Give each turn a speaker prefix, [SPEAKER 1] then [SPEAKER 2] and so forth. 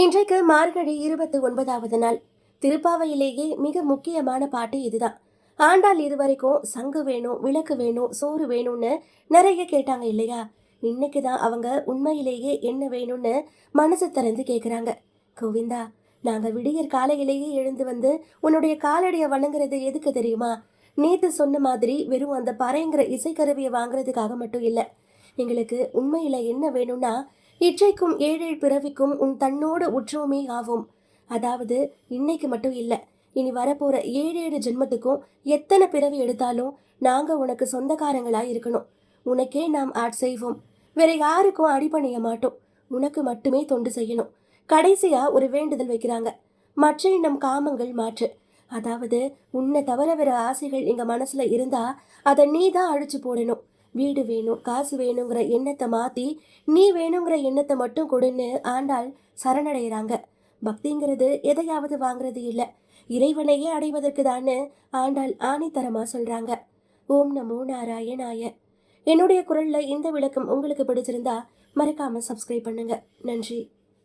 [SPEAKER 1] இன்றைக்கு மார்கழி இருபத்தி ஒன்பதாவது நாள். திருப்பாவையிலேயே மிக முக்கியமான பாட்டு இதுதான். ஆண்டாள் இதுவரைக்கும் சங்கு வேணும் விளக்கு வேணும் சோறு வேணும்னு நிறைய கேட்டாங்க இல்லையா? இன்னைக்கு தான் அவங்க உண்மையிலேயே என்ன வேணும்னு மனசு திறந்து கேட்குறாங்க கோவிந்தா நாங்கள் விடியற் காலையிலேயே எழுந்து வந்து உன்னுடைய காலடியை வணங்குறது எதுக்கு தெரியுமா? நேத்து சொன்ன மாதிரி வெறும் அந்த பறைங்கிற இசைக்கருவியை வாங்குறதுக்காக மட்டும் இல்லை. எங்களுக்கு உண்மையில் என்ன வேணும்னா இற்றைக்கும் ஏழேழு பிறவிக்கும் உன் தன்னோடு உற்றவுமே ஆகும் அதாவது இன்னைக்கு மட்டும் இல்லை இனி வரப்போற ஏழேழு ஜென்மத்துக்கும் எத்தனை பிறவி எடுத்தாலும் நாங்க உனக்கு சொந்தக்காரங்களா இருக்கணும். உனக்கே நாம் ஆட் செய்வோம். வேற யாருக்கும் அடிபணிய மாட்டோம். உனக்கு மட்டுமே தொண்டு செய்யணும். கடைசியா ஒரு வேண்டுதல் வைக்கிறாங்க. மற்ற நம் காமங்கள் மாற்று. அதாவது உன்னை தவிர வேற ஆசைகள் எங்க மனசுல இருந்தா அதை நீ தான் அழிச்சு போடணும். வீடு வேணும் காசு வேணுங்கிற எண்ணத்தை மாற்றி நீ வேணுங்கிற எண்ணத்தை மட்டும் கொடுன்னு ஆண்டாள் சரணடைகிறாங்க. பக்திங்கிறது எதையாவது வாங்குறது இல்லை. இறைவனையே அடைவதற்கு தானே ஆண்டாள் ஆணித்தரமாக சொல்கிறாங்க ஓம் நமோ நாராயணாய. என்னுடைய குரலில் இந்த விளக்கம் உங்களுக்கு பிடிச்சிருந்தா மறக்காமல் சப்ஸ்கிரைப் பண்ணுங்கள் நன்றி.